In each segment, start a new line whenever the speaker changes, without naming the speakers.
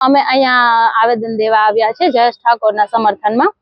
અમે અહીંયા આવેદન દેવા આવ્યા છે જયેશ ઠાકોરના સમર્થનમાં.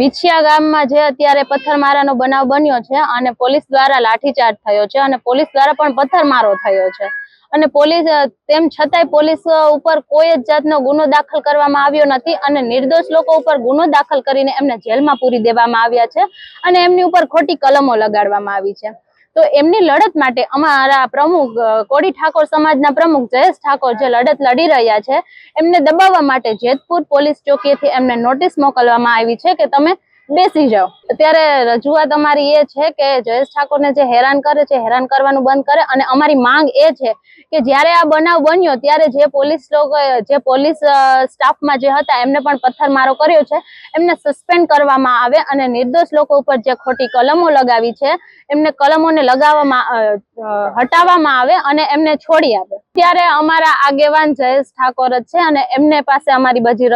વિછિયા ગામમાં જે અત્યારે પથ્થરમારાનો બનાવ બન્યો છે અને પોલીસ દ્વારા લાઠીચાર્જ થયો છે અને પોલીસ દ્વારા પણ પથ્થરમારો થયો છે. અને પોલીસ, તેમ છતાંય પોલીસ ઉપર કોઈ જ જાતનો ગુનો દાખલ કરવામાં આવ્યો નથી અને નિર્દોષ લોકો ઉપર ગુનો દાખલ કરીને એમને જેલમાં પૂરી દેવામાં આવ્યા છે અને એમની ઉપર ખોટી કલમો લગાડવામાં આવી છે. તો એમની લડત માટે અમારા પ્રમુખ કોડી ઠાકોર સમાજના પ્રમુખ જયેશ ઠાકોર જે લડત લડી રહ્યા છે, એમને દબાવવા માટે જેતપુર પોલીસ ચોકીએથી એમને નોટિસ મોકલવામાં આવી છે કે તમે બેસી જાઓ. અત્યારે રજૂઆત અમારી એ છે કે જયેશ ઠાકોરને જે હેરાન કરે છે, હેરાન કરવાનું બંધ કરે અને અમારી માંગ એ છે કે જ્યારે આ બનાવ બન્યો, ત્યારે જે પોલીસ લોકો, જે પોલીસ સ્ટાફમાં જે હતા, એમને પણ પથ્થરમારો કર્યો છે. એમને સસ્પેન્ડ કરવામાં આવે અને નિર્દોષ લોકો ઉપર જે ખોટી કલમો લગાવી છે, એમને કલમોને લગાવવામાં હટાવવામાં આવે અને એમને છોડી આપે. ત્યારે અમારા આગેવાન જયેશ ઠાકોર જ છે અને એમને પાસે અમારી બધી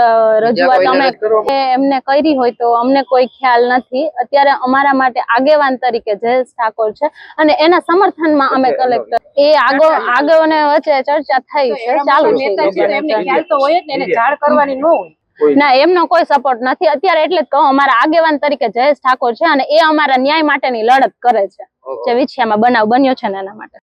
રજૂઆત અમે એમને કરી હોય તો અમને કોઈ ખ્યાલ નથી. અત્યારે અમારા માટે આગેવાન તરીકે જયેશ ઠાકોર છે અને એના સમર્થનમાં અમે કલેક્ટર એ આગો આગેવાને વચ્ચે ચર્ચા થઈ છે. ચાલુ. છે
નેતા છે તો એમને ખ્યાલ તો હોય જ ને જાણ કરવાની ન હોય.
ના એમનો કોઈ સપોર્ટ નથી. અત્યારે એટલે જ કહું અમારા આગેવાન તરીકે જયેશ ઠાકોર છે અને એ અમારા ન્યાય માટેની લડત કરે છે. જે વિછિયામાં બનાવ બન્યો છે ને એના માટે.